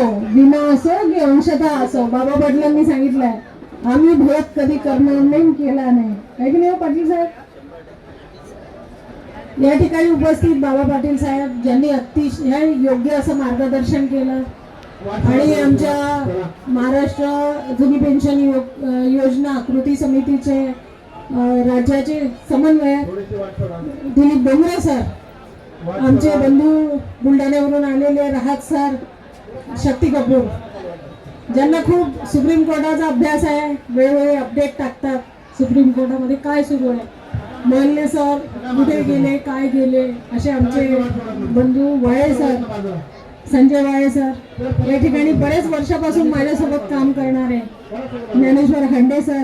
असो विमा असो की अंशता असो बाबा पाटलांनी सांगितलंय आम्ही भेद कधी करणार नाही केला नाही. आहे की नाही हो पाटील साहेब? या ठिकाणी उपस्थित बाबा पाटील साहेब ज्यांनी अतिशय योग्य असं मार्गदर्शन केलं. आणि आमच्या महाराष्ट्र जुनी पेन्शन यो- योजना कृती समितीचे राज्याचे समन्वयक दिलीप डोंगरे सर आमचे बंधू बुलढाण्यावरून आलेले राहत सर शक्ती कपूर ज्यांना खूप सुप्रीम कोर्टाचा अभ्यास आहे वेळोवेळी अपडेट टाकतात. सुप्रीम कोर्टामध्ये काय सुरू आहे? मोहल्ले सर कुठे गेले काय गेले? असे आमचे बंधू वाळे सर संजय वाळे सर या ठिकाणी बरेच वर्षापासून माझ्यासोबत काम करणारे ज्ञानेश्वर हांडे सर.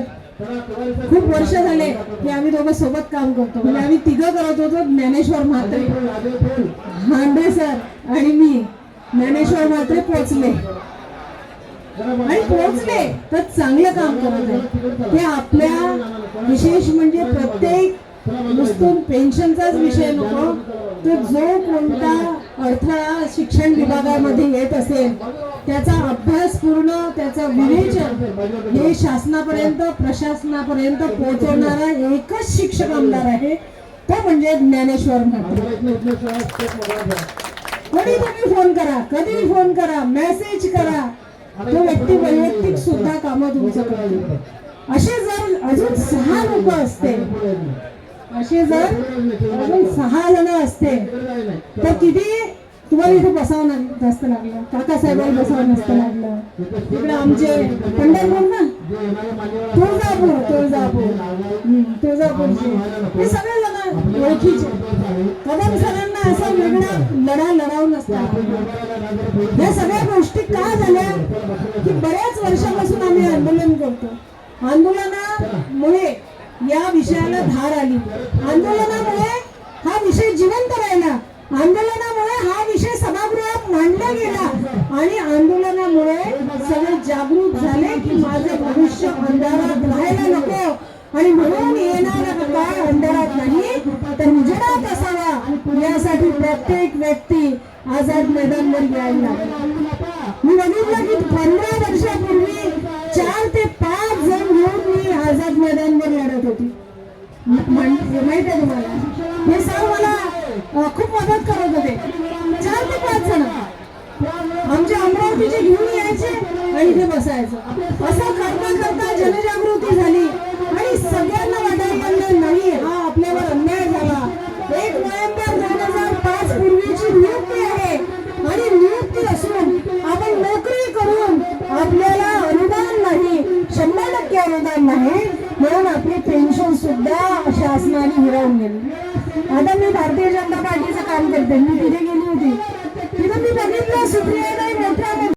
खूप वर्ष झाले की आम्ही दोघं सोबत काम करतो. म्हणजे आम्ही तिघं करत होतो ज्ञानेश्वर म्हात्रे हांडे सर आणि मी. ज्ञानेश्वर मात्र पोचले आणि पोहोचले. तर चांगलं काम करत आहे ते आपल्या विशेष म्हणजे प्रत्येक नुसतून पेन्शनचाच विषय नको. तर जो कोणता अडथळा शिक्षण विभागामध्ये येत असेल त्याचा अभ्यास पूर्ण त्याचा विवेचन हे शासनापर्यंत प्रशासनापर्यंत पोहोचवणारा एकच शिक्षक आमदार आहे. तो म्हणजे ज्ञानेश्वर म्हात्रे. कोणी तुम्ही फोन करा कधी फोन करा मेसेज करा. तो व्यक्ती वैयक्तिक सुद्धा कामं तुमचं करतो असे जर अजून सहा लोक असते असे जर अजून सहा जण असते तर किती? तुम्हाला इथे बसावं जास्त लागलं. काकासाहेबांना बसावं नसतं लागलं. तिकडे आमचे पंढरपूर ना? तुळजापूर तुळजापूर. हम्म, तुळजापूरचे. हे सगळे जण ओळखीचे. कदम वेगळा लढा लढावून असतात. या सगळ्या गोष्टी का झाल्या? की बऱ्याच वर्षापासून आम्ही आंदोलन करतो. आंदोलनामुळे या विषयाला धार आली. आंदोलनामुळे हा विषय जिवंत राहिला. आंदोलनामुळे हा विषय सभागृहात मांडला गेला. आणि आंदोलनामुळे सगळे जागृत झाले की माझं भविष्य अंधारात राहायला नको. आणि म्हणून येणारा काळ अंधारात नाही तर उजेडात असावा यासाठी प्रत्येक व्यक्ती आझाद मैदानवर यायला मी बघितलं की पंधरा वर्षापूर्वी चार ते पाच जण घेऊन मी आझाद मैदानवर लढत होती. माहीत आहे तुम्हाला? हे सर मला. खूप मदत करत होते. चार ते पाच जण. आमच्या अमरावतीचे घेऊन यायचे आणि ते बसायचं. असं करता करता जनजागृती झाली. सगळ्यांना वाटायला नाही हा आपल्यावर अन्याय झाला. एक नोव्हेंबर दोन हजार पाच पूर्वीची नियुक्ती आहे. आणि नियुक्ती असून आपण नोकरी करून आपल्याला अनुदान नाही शंभर टक्के अनुदान नाही म्हणून आपली पेन्शन सुद्धा शासनाने हिरावून गेली आता मी भारतीय जनता पार्टीचं काम करते. मी तिथे गेली होती. तिथं मी बघितलं सुप्रिया